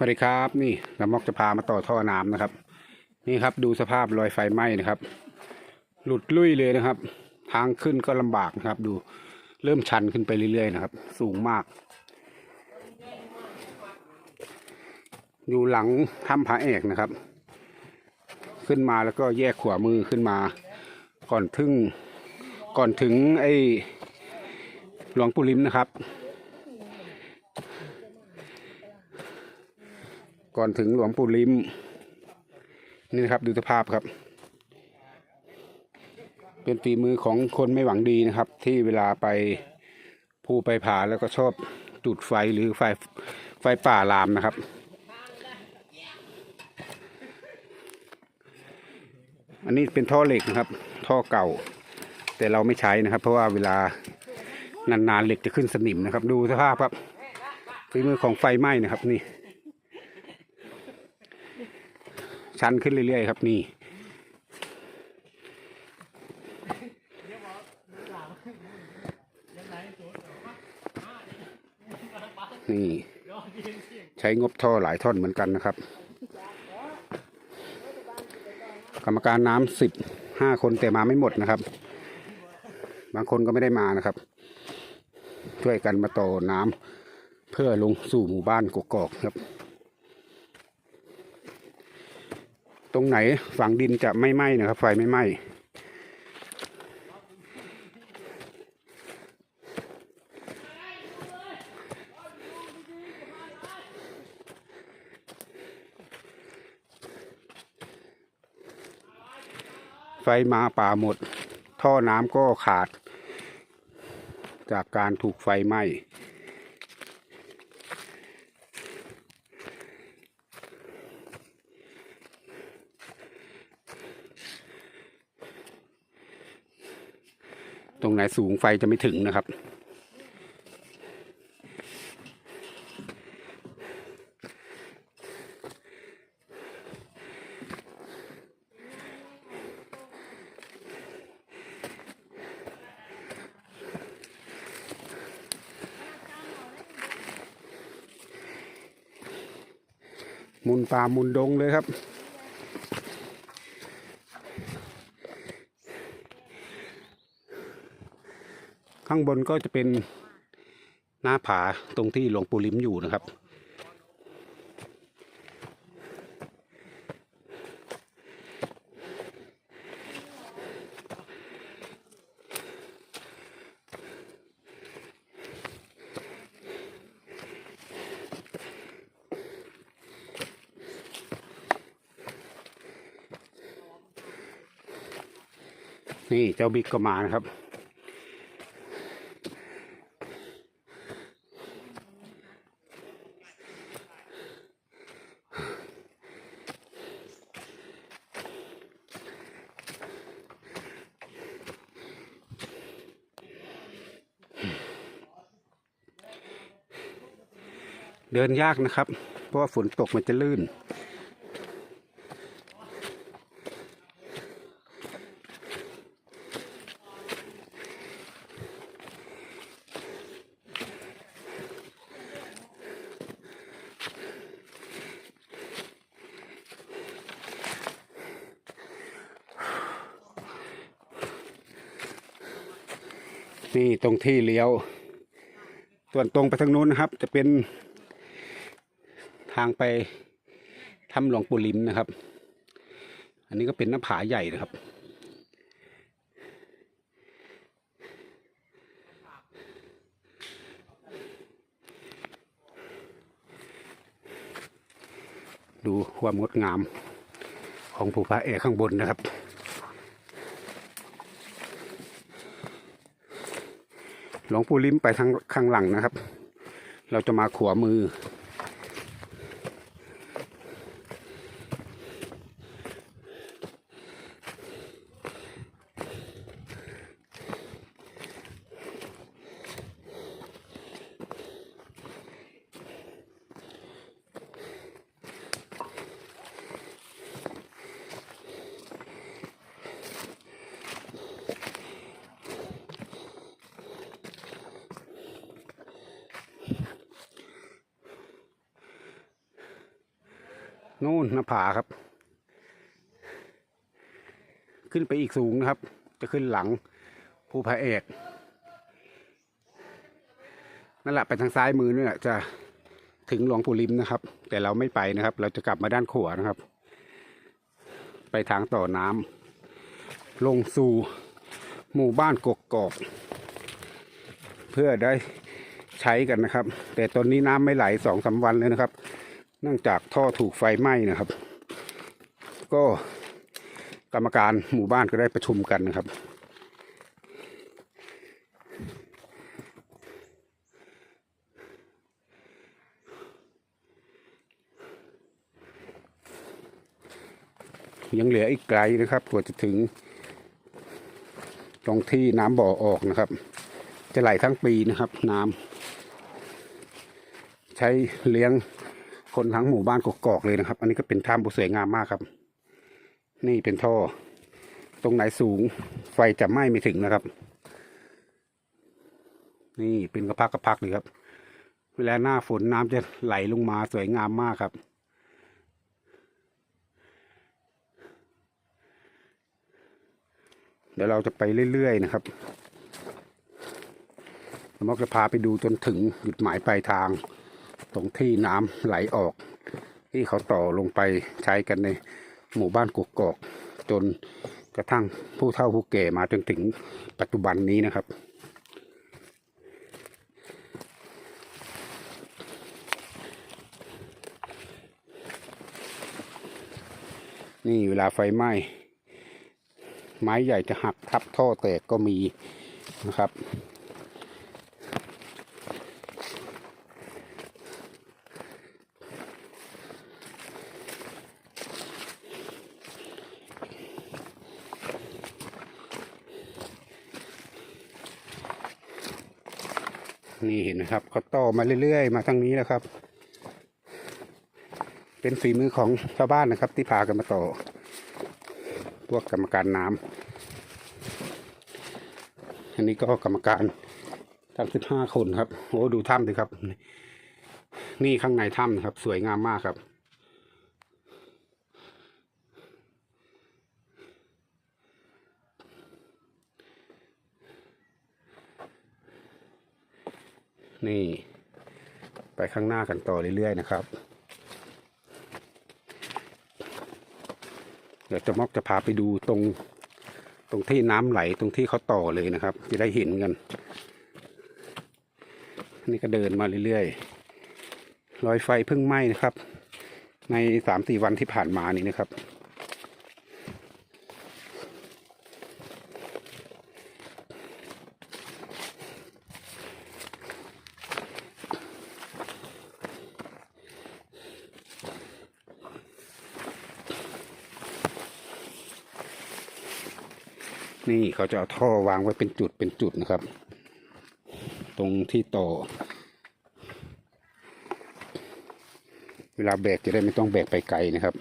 สวัสดีครับนี่ลำมอกจะพามาต่อท่อน้ำนะครับ นี่ครับดูสภาพรอยไฟไหม้นะครับ หลุดลุ่ยเลยนะครับ ทางขึ้นก็ลำบากนะครับ ดูเริ่มชันขึ้นไปเรื่อยๆนะครับ สูงมาก อยู่หลังถ้ำพระเอกนะครับ ขึ้นมาแล้วก็แยกขวามือขึ้นมา ก่อนถึงก่อนถึงไอ้หลวงปู่ลิมนะครับ ก่อนถึงหลวงปู่ลิมนี่นะครับดูสภาพครับ เป็นฝีมือของคนไม่หวังดีนะครับ ที่เวลาไปภูไปผาแล้วก็ชอบจุดไฟหรือไฟไฟป่าลามนะครับ อันนี้เป็นท่อเหล็กนะครับ ท่อเก่า แต่เราไม่ใช้นะครับ เพราะว่าเวลานานๆเหล็กจะขึ้นสนิมนะครับ ดูสภาพครับฝีมือของไฟไหม้นะครับนี่ ชันขึ้นเรื่อยๆครับนี่นี่ ใช้งบท่อหลายท่อนเหมือนกันนะครับ กรรมการน้ำสิบห้าคนแต่มาไม่หมดนะครับ บางคนก็ไม่ได้มานะครับ ช่วยกันมาต่อน้ำเพื่อลงสู่หมู่บ้านกกอกครับ ตรงไหนฝังดินจะไม่ไหม้นะครับ ไฟไม่ไหม้ไฟมาป่าหมด ท่อน้ำก็ขาด จากการถูกไฟไหม้ รงไหนสูงไฟจะไม่ถึงนะครับ มุนป่ามุนดงเลยครับ ข้างบนก็จะเป็นหน้าผาตรงที่หลวงปู่ลิมอยู่นะครับ นี่เจ้าบิ๊กก็มานะครับ เดินยากนะครับ เพราะว่าฝนตกมันจะลื่น นี่ตรงที่เลี้ยว ส่วนตรงไปทางนู้นนะครับ จะเป็นางไปถ้ำหลวงปู่ลิมนะครับ อันนี้ก็เป็นหน้าผาใหญ่นะครับ ดูความงดงามของภูพระเอกข้างบนนะครับหลวงปู่ลิ้มไปทางข้างหลังนะครับ เราจะมาขวามือ นู่นหน้าผาครับ ขึ้นไปอีกสูงนะครับ จะขึ้นหลังภูพระเอกนั่นแหละไปทางซ้ายมือนี่แหละจะถึงหลวงปู่ลิมนะครับ แต่เราไม่ไปนะครับ เราจะกลับมาด้านขวานะครับ ไปทางต่อน้ำลงสู่หมู่บ้านกกกอกเพื่อได้ใช้กันนะครับ แต่ตอนนี้น้ำไม่ไหลสองสาวันเลยนะครับ เนื่องจากท่อถูกไฟไหม้นะครับ ก็กรรมการหมู่บ้านก็ได้ประชุมกันนะครับ ยังเหลืออีกไกลนะครับกว่าจะถึงตรงที่น้ำบ่อออกนะครับ จะไหลทั้งปีนะครับ น้ำใช้เลี้ยง คนทั้งหมู่บ้านกกอกเลยนะครับ อันนี้ก็เป็นถ้ำบุสวยงามมากครับ นี่เป็นท่อ ตรงไหนสูง ไฟจะไหม้ไม่ถึงนะครับ นี่เป็นกระพักกระพักเลยครับ เวลาหน้าฝนน้ำจะไหลลงมาสวยงามมากครับเดี๋ยวเราจะไปเรื่อยๆนะครับแล้วมกจะพาไปดูจนถึงจุดหมายปลายทาง ตรงที่น้ำไหลออก ที่เขาต่อลงไปใช้กันในหมู่บ้านกกอก จนกระทั่งผู้เฒ่าผู้แก่มาจนถึงปัจจุบันนี้นะครับนี่เวลาไฟไหม้ ไม้ใหญ่จะหักทับท่อแตกก็มีนะครับ นี่เห็นนะครับเขาต่อมาเรื่อยๆ มาทางนี้แล้วครับ เป็นฝีมือของชาวบ้านนะครับ ที่พากันมาต่อ พวกกรรมการน้ำอันนี้ก็กรรมการทั้งสิบห้าคนครับโอ้ดูถ้ำสิครับ นี่ข้างในถ้ำนะครับ สวยงามมากครับ นี่ ไปข้างหน้ากันต่อเรื่อยๆนะครับ เดี๋ยวจะมอกจะพาไปดูตรงตรงที่น้ำไหลตรงที่เขาต่อเลยนะครับ จะได้เห็นกัน นี่ก็เดินมาเรื่อยๆรอยไฟเพิ่งไหม้นะครับ ในสามสี่วันที่ผ่านมานี้นะครับ นี่เขาจะเอาท่อวางไว้เป็นจุดเป็นจุดนะครับ ตรงที่ต่อ เวลาแบกจะได้ไม่ต้องแบกไปไกลนะครับ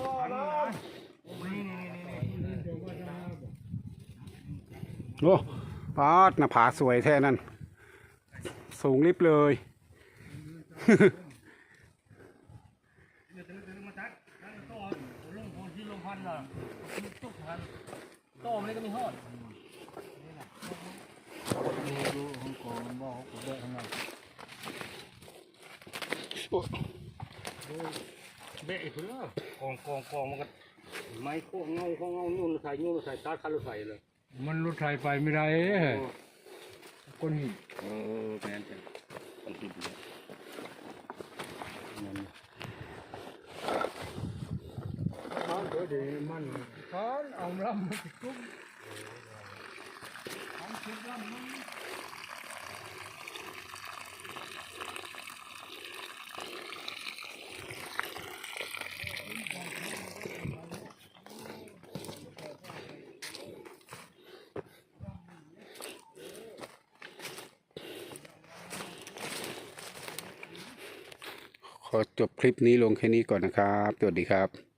ต่อแล้วนี่นี่นี่โอ้ปาดหน้าผาสวยแท้นั่น สูงลิบเลยตัดตัดต่อลงคนที่ลงพันน่ะจุกพันต่อมันก็มีหอดดูดูของกองมันบอกเขาเบิกข้างใน เบะเพื่อกองกองกองมันก็ไม้โค้งเงาโค้งเงายุ่นใส่ยุ่นใส่ตัดคันรถไฟเลยมันรถไถไปไม่ได้คนนี้เออแม่นจังต้องติดเลยมันก็ดีมันทานเอาลำมันจุ๊บน ขอจบคลิปนี้ลงแค่นี้ก่อนนะครับ สวัสดีครับ